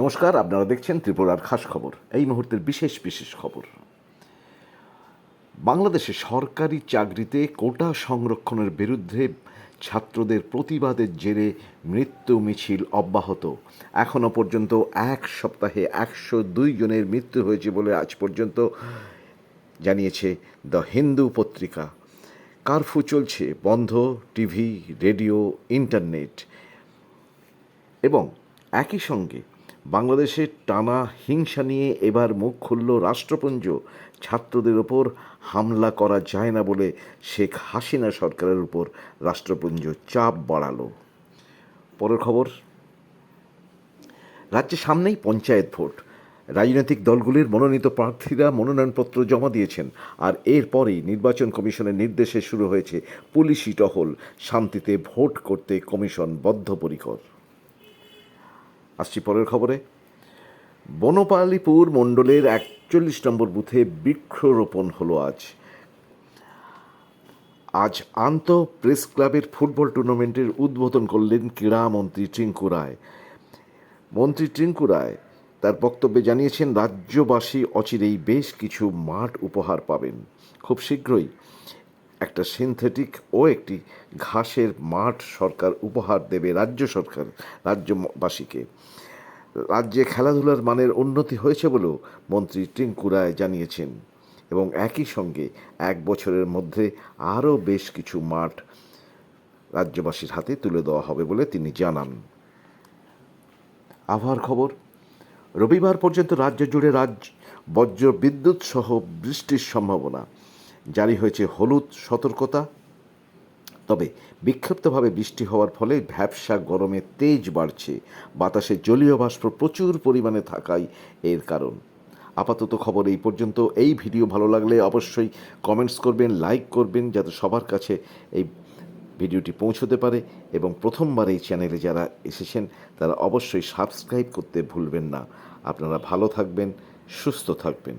নমস্কার, আপনারা দেখছেন ত্রিপুরার খাস খবর। এই মুহূর্তের বিশেষ বিশেষ খবর। বাংলাদেশে সরকারি চাকরিতে কোটা সংরক্ষণের বিরুদ্ধে ছাত্রদের প্রতিবাদের জেরে মৃত্যু মিছিল অব্যাহত। এখনও পর্যন্ত এক সপ্তাহে একশো দুই জনের মৃত্যু হয়েছে বলে আজ পর্যন্ত জানিয়েছে দ্য হিন্দু পত্রিকা। কারফু চলছে, বন্ধ, টিভি, রেডিও, ইন্টারনেট। এবং একই সঙ্গে বাংলাদেশের টানা হিংসা নিয়ে এবার মুখ খুলল রাষ্ট্রপুঞ্জ। ছাত্রদের ওপর হামলা করা যায় না বলে শেখ হাসিনা সরকারের উপর রাষ্ট্রপুঞ্জ চাপ বাড়ালো। পরের খবর, রাজ্যে সামনেই পঞ্চায়েত ভোট। রাজনৈতিক দলগুলির মনোনীত প্রার্থীরা মনোনয়নপত্র জমা দিয়েছেন আর এরপরেই নির্বাচন কমিশনের নির্দেশে শুরু হয়েছে পুলিশি টহল। শান্তিতে ভোট করতে কমিশন বদ্ধপরিকর। আসছি পরের খবরে। বনপালীপুর মণ্ডলের একচল্লিশ নম্বর বুথে বৃক্ষরোপণ হলো আজ। আজ আন্ত প্রেস ক্লাবের ফুটবল টুর্নামেন্টের উদ্বোধন করলেন ক্রীড়ামন্ত্রী টিঙ্কু রায়। মন্ত্রী টিঙ্কু রায় তার বক্তব্যে জানিয়েছেন, রাজ্যবাসী অচিরেই বেশ কিছু মাঠ উপহার পাবেন। খুব শীঘ্রই একটা সিনথেটিক ও একটি ঘাসের মাঠ সরকার উপহার দেবে রাজ্য সরকার, রাজ্যবাসীকে। রাজ্যে খেলাধুলার মানের উন্নতি হয়েছে বলেও মন্ত্রী টিঙ্কু রায় জানিয়েছেন এবং একই সঙ্গে এক বছরের মধ্যে আরও বেশ কিছু মাঠ রাজ্যবাসীর হাতে তুলে দেওয়া হবে বলে তিনি জানান। আবহাওয়ার খবর, রবিবার পর্যন্ত রাজ্য জুড়ে রাজ্য বজ্র বিদ্যুৎ সহ বৃষ্টির সম্ভাবনা। জারি হয়েছে হলুদ সতর্কতা। তবে বিক্ষিপ্তভাবে বৃষ্টি হওয়ার ফলে ভ্যাবসা গরমে তেজ বাড়ছে। বাতাসে জলীয় বাষ্প প্রচুর পরিমাণে থাকাই এর কারণ। আপাতত খবর এই পর্যন্ত। এই ভিডিও ভালো লাগলে অবশ্যই কমেন্টস করবেন লাইক করবেন, যাতে সবার কাছে এই ভিডিওটি পৌঁছতে পারে। এবং প্রথমবার এই চ্যানেলে যারা এসেছেন, তারা অবশ্যই সাবস্ক্রাইব করতে ভুলবেন না। আপনারা ভালো থাকবেন, সুস্থ থাকবেন।